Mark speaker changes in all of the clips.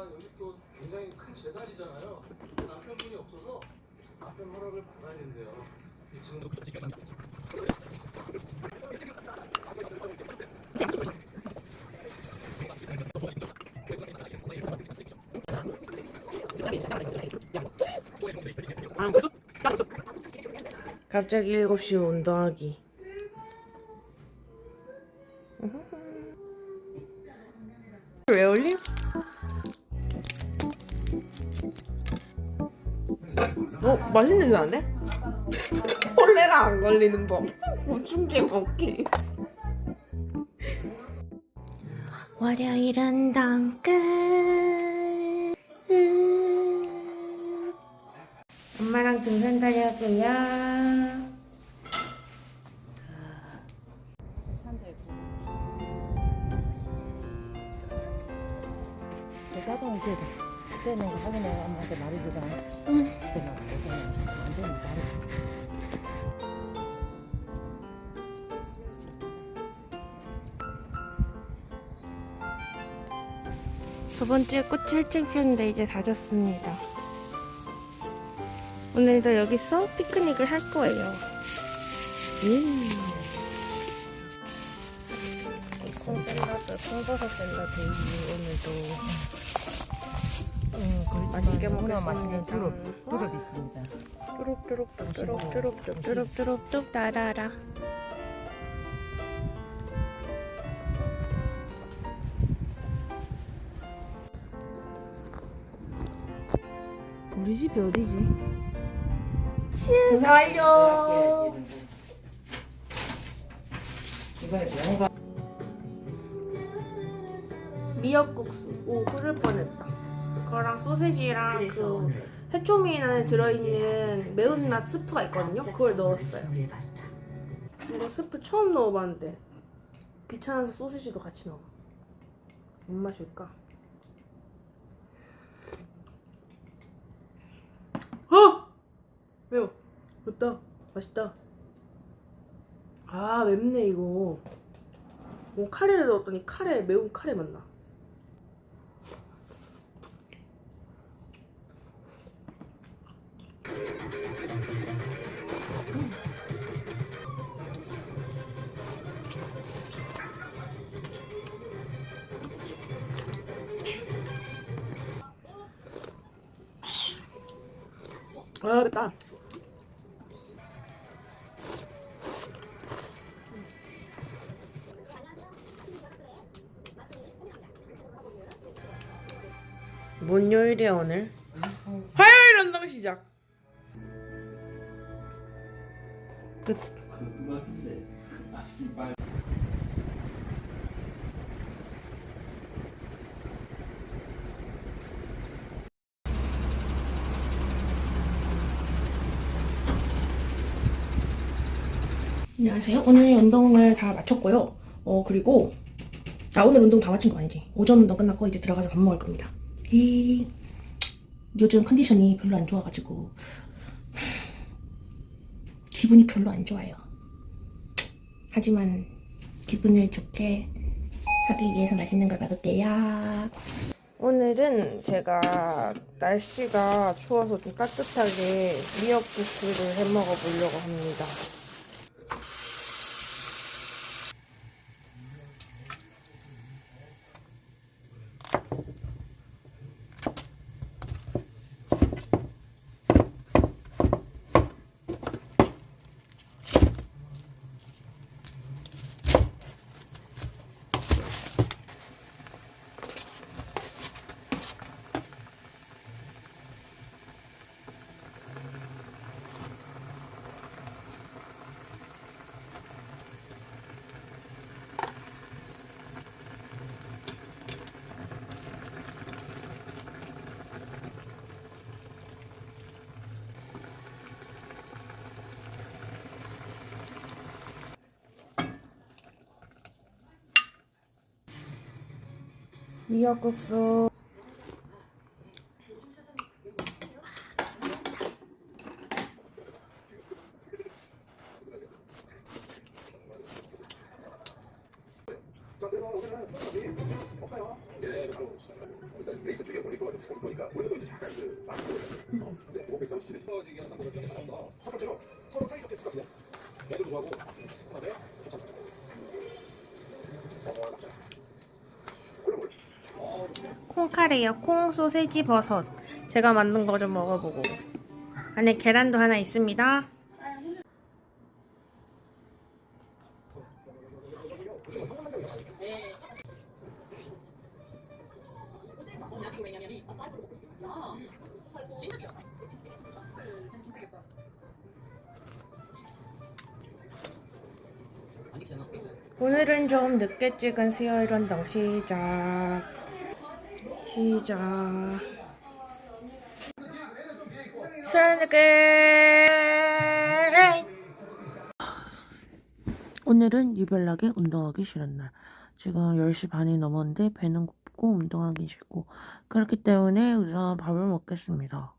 Speaker 1: 있지만 여기 또 굉장히 큰 제자리잖아요. 그 남편분이 없어서 남편 허락을 받아야 된대요. 이 친구 갑자기 7시 온더하기 맛있는 냄새 안 돼? 콜레라 안 걸리는 법. 고충제 먹기. 월요일은 당끝. 엄마랑 등산 다녀고요.
Speaker 2: 나도 이제 그 때는 하긴 내가 엄마한테. 그때 막 그때는 안 되는 말이.
Speaker 1: 저번 주에 꽃이 일찍 피었는데 이제 다 졌습니다. 오늘도 여기서 피크닉을 할 거예요. 음. 있음 샐러드, 콩버섯 샐러드 오늘도
Speaker 2: 응, 그렇지만
Speaker 1: 맛있게 먹겠습니다.
Speaker 2: 맛있는 두릅, 두릅이 있습니다.
Speaker 1: 뚜룩 뚜룩 뚜룩 뚜룩 뚜룩 뚜룩 뚜룩 뚜룩 따라라. 우리 집이 어디지?
Speaker 2: 살려.
Speaker 1: 미역국수. 오, 흐를 뻔했다. 그거랑 소세지랑 그 해초미 안에 들어있는 매운맛 스프가 있거든요. 그걸 넣었어요. 이거 스프 처음 넣어봤는데 귀찮아서 소세지도 같이 넣어. 뭔 맛일까? 어! 매워. 맵다. 맛있다. 아 맵네 이거. 뭐 카레를 넣었더니 카레 매운 카레 맛나. 아 맵다. 뭔 요일이야 오늘? 화요일 운동 시작. 끝.
Speaker 3: 안녕하세요. 오늘 운동을 다 마쳤고요. 어, 그리고, 아, 오늘 운동 다 마친 거 아니지? 오전 운동 끝났고, 이제 들어가서 밥 먹을 겁니다. 이, 요즘 컨디션이 별로 안 좋아가지고, 기분이 별로 안 좋아요. 하지만, 기분을 좋게 하기 위해서 맛있는 걸 먹을게요.
Speaker 1: 오늘은 제가 날씨가 추워서 좀 따뜻하게 미역국수를 해 먹어 보려고 합니다. 미역국수.
Speaker 4: 서로 사이좋게 수다
Speaker 1: 콩카레요. 콩, 소세지, 버섯. 제가 만든 거 좀 먹어보고. 안에 계란도 하나 있습니다. 오늘은 좀 늦게 찍은 수요일 운동 시작. 시작. 수요일 오늘은 유별나게 운동하기 싫은 날. 지금 10시 반이 넘었는데 배는 고프고 운동하기 싫고 그렇기 때문에 우선 밥을 먹겠습니다.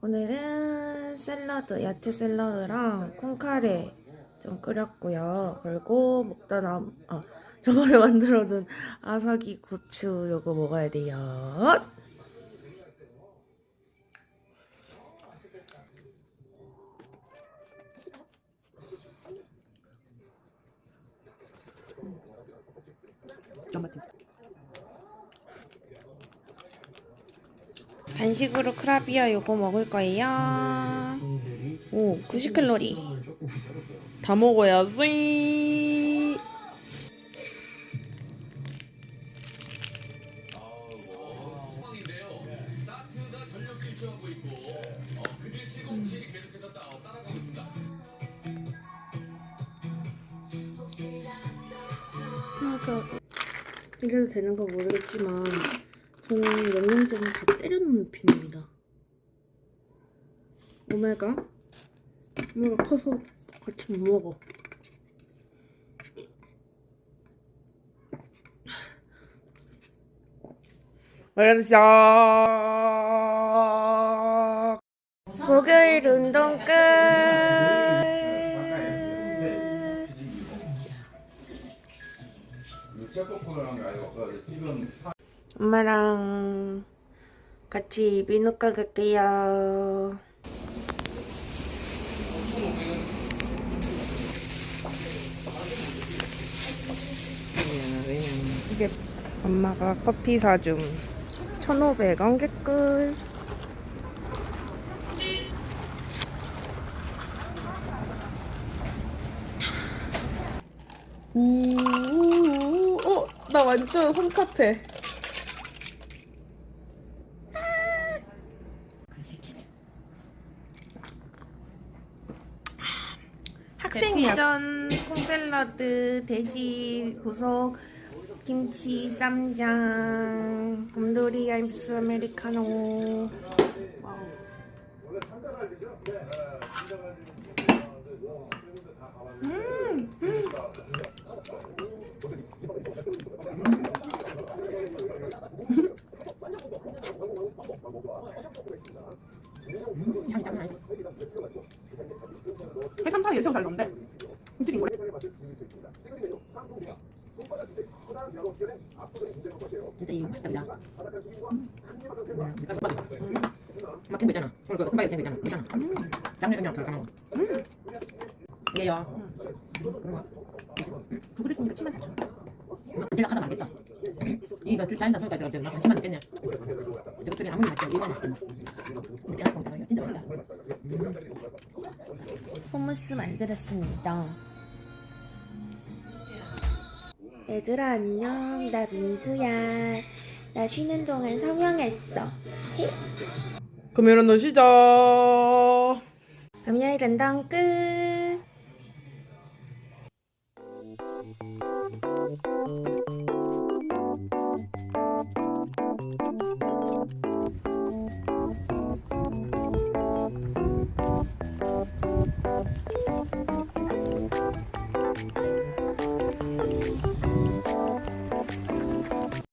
Speaker 1: 오늘은 샐러드, 야채 샐러드랑 콩카레 좀 끓였고요. 그리고 먹다 남, 아, 저번에 만들어둔 아사기 고추 요거 먹어야 돼요. 간식으로 크라비아 요거 먹을 거예요. 오, 90칼로리. 다 먹어야지. 이래도 되는 거 모르겠지만 저는 영양제는 다 때려놓는 편입니다. 오메가 오메가 커서 같이 못 먹어. 시작. 목요일 운동 끝. 엄마랑 같이 비누가 갈게요. 이게 엄마가 커피 사줌 1,500원 개꿀. 우, 어, 나 완전 홈카페.
Speaker 2: 그 새끼.
Speaker 1: 학생회전, 콩샐러드, 돼지 고속, 김치, 쌈장, 곰돌이 아임스 아메리카노.
Speaker 2: 향이 장난.
Speaker 3: 해삼탕이 예상 잘 나온대. 움직인 거래.
Speaker 2: 진짜 이거 맛있다 그죠? 음. 막거 있잖아. 오늘 그. 있잖아. 그냥. 그런 거.
Speaker 3: 두 7만 4천 원.
Speaker 2: 언제나 하다 말겠다. 이거 줄 자연산 소리가 들어가면 막 한시만 넣겠냐. 저것들이 아무리 맛있어 이거 맛있겠나. 근데 깨닫고 있다가 진짜 맛있다.
Speaker 1: 후무스 만들었습니다. 얘들아 안녕 나 민수야 나 쉬는 동안 성형했어
Speaker 3: 금요일 운동 시작.
Speaker 1: 금요일 운동 끝 Thank you.